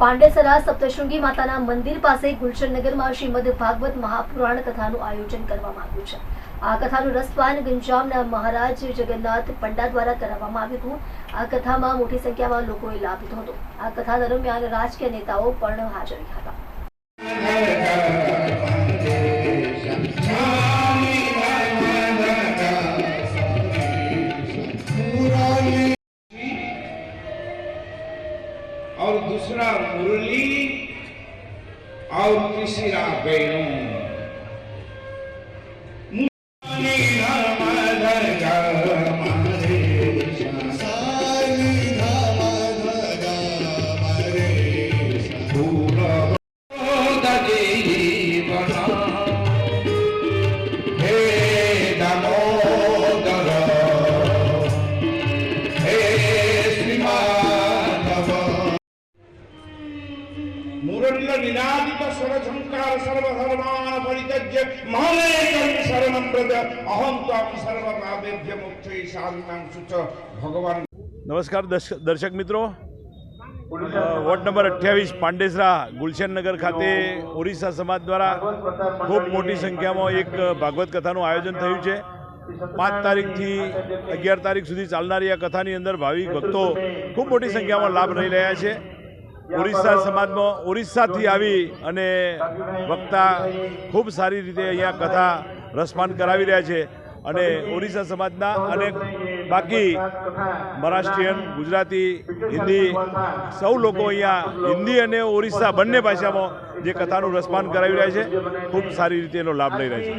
પાંડેસરા સપ્તશૃંગી માતાના મંદિર પાસે ગુલશનનગરમાં શ્રીમદ ભાગવત મહાપુરાણ કથાનું આયોજન કરવામાં આવ્યું છે. આ કથાનું રસપાન ગંજામના મહારાજ જગન્નાથ પંડા દ્વારા કરાવવામાં આવ્યું હતું. આ કથામાં મોટી સંખ્યામાં લોકોએ લાભ લીધો હતો. આ કથા દરમિયાન રાજકીય નેતાઓ પણ હાજર રહ્યા હતા. और दूसरा मुरली और तीसरा वेणु ઉદુલ્લ નિનાદિત નમસ્કાર દર્શક મિત્રો વોર્ડ નંબર અઠ્યાવીસ પાંડેસરા ગુલશનનગર ખાતે ઓરિસ્સા સમાજ દ્વારા ખૂબ મોટી સંખ્યામાં એક ભાગવત કથાનું આયોજન થયું છે। પાંચ તારીખથી અગિયાર તારીખ સુધી ચાલનારી આ કથાની અંદર ભાવિક ભક્તો ખૂબ મોટી સંખ્યામાં લાભ લઈ રહ્યા છે। ઓરિસ્સા સમાજમાં ઓરિસ્સાથી આવી અને વક્તા ખૂબ સારી રીતે અહીંયા કથા રસપાન કરાવી રહ્યા છે. અને ઓરિસ્સા સમાજના અને બાકી મહારાષ્ટ્રીયન ગુજરાતી હિન્દી સૌ લોકો અહીંયા હિન્દી અને ઓરિસ્સા બંને ભાષામાં જે કથાનું રસપાન કરાવી રહ્યા છે ખૂબ સારી રીતે એનો લાભ લઈ રહ્યા છે.